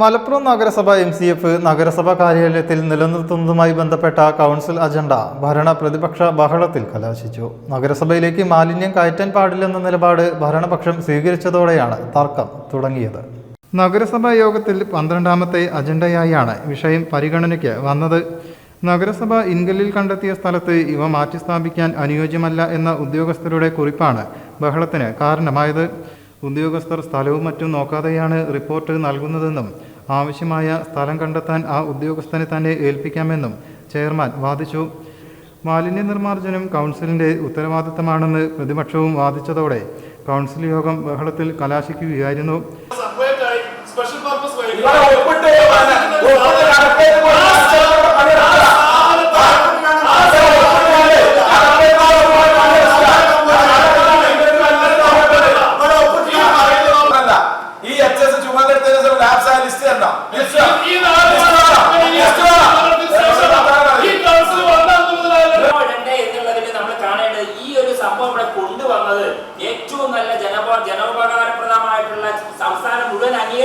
മലപ്പുറം നഗരസഭ M C F നഗരസഭ കാര്യാലയത്തിൽ നിലനിർത്തുന്നതുമായി ബന്ധപ്പെട്ട കൗൺസിൽ അജണ്ട ഭരണ പ്രതിപക്ഷ ബഹളത്തിൽ കലാശിച്ചു. നഗരസഭയിലേക്ക് മാലിന്യം കയറ്റാൻ പാടില്ലെന്ന നിലപാട് ഭരണപക്ഷം സ്വീകരിച്ചതോടെയാണ് തർക്കം തുടങ്ങിയത്. നഗരസഭാ യോഗത്തിൽ പന്ത്രണ്ടാമത്തെ അജണ്ടയായാണ് വിഷയം പരിഗണനയ്ക്ക് വന്നത്. നഗരസഭ ഇൻകല്ലിൽ കണ്ടെത്തിയ സ്ഥലത്ത് ഇവ മാറ്റിസ്ഥാപിക്കാൻ അനുയോജ്യമല്ല എന്ന ഉദ്യോഗസ്ഥരുടെ കുറിപ്പാണ് ബഹളത്തിന് കാരണമായത്. ഉദ്യോഗസ്ഥർ സ്ഥലവും മറ്റും നോക്കാതെയാണ് റിപ്പോർട്ട് നൽകുന്നതെന്നും ആവശ്യമായ സ്ഥലം കണ്ടെത്താൻ ആ ഉദ്യോഗസ്ഥനെ തന്നെ ഏൽപ്പിക്കാമെന്നും ചെയർമാൻ വാദിച്ചു. മാലിന്യ നിർമ്മാർജനം കൗൺസിലിന്റെ ഉത്തരവാദിത്തമാണെന്ന് പ്രതിപക്ഷവും വാദിച്ചതോടെ കൗൺസിൽ യോഗം ബഹളത്തിൽ കലാശിക്കുകയായിരുന്നു.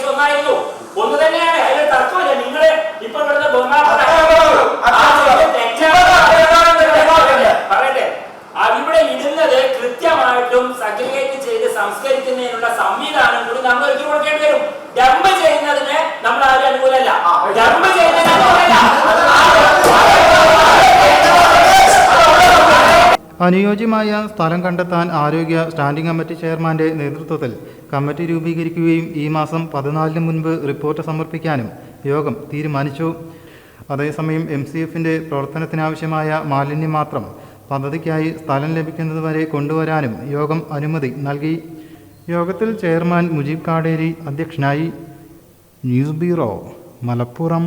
അംഗീകരിച്ച ഒന്നായിരുന്നു ഒന്ന് തന്നെയാണ്. അതിൽ തർക്കമില്ല നിങ്ങൾ ഇപ്പൊ പറയട്ടെ. ഇവിടെ ഇടുന്നത് കൃത്യമായിട്ടും സഗ്രിഗേറ്റ് ചെയ്ത് സംസ്കരിക്കുന്നതിനുള്ള സംവിധാനം കൂടി നമ്മൾ ഒരുക്കി കൊടുക്കേണ്ടി വരും. ഡംപ് ചെയ്യുന്നതിന് നമ്മൾ ആരും അനുകൂലമല്ല. ഡംപ് അനുയോജ്യമായ സ്ഥലം കണ്ടെത്താൻ ആരോഗ്യ സ്റ്റാൻഡിംഗ് കമ്മിറ്റി ചെയർമാന്റെ നേതൃത്വത്തിൽ കമ്മിറ്റി രൂപീകരിക്കുകയും ഈ മാസം പതിനാലിന് മുൻപ് റിപ്പോർട്ട് സമർപ്പിക്കാനും യോഗം തീരുമാനിച്ചു. അതേസമയം എം സി എഫിന്റെ പ്രവർത്തനത്തിനാവശ്യമായ മാലിന്യം മാത്രം പദ്ധതിക്കായി സ്ഥലം ലഭിക്കുന്നതുവരെ കൊണ്ടുവരാനും യോഗം അനുമതി നൽകി. യോഗത്തിൽ ചെയർമാൻ മുജീബ് കാടേരി അധ്യക്ഷനായി. News bureau Malappuram.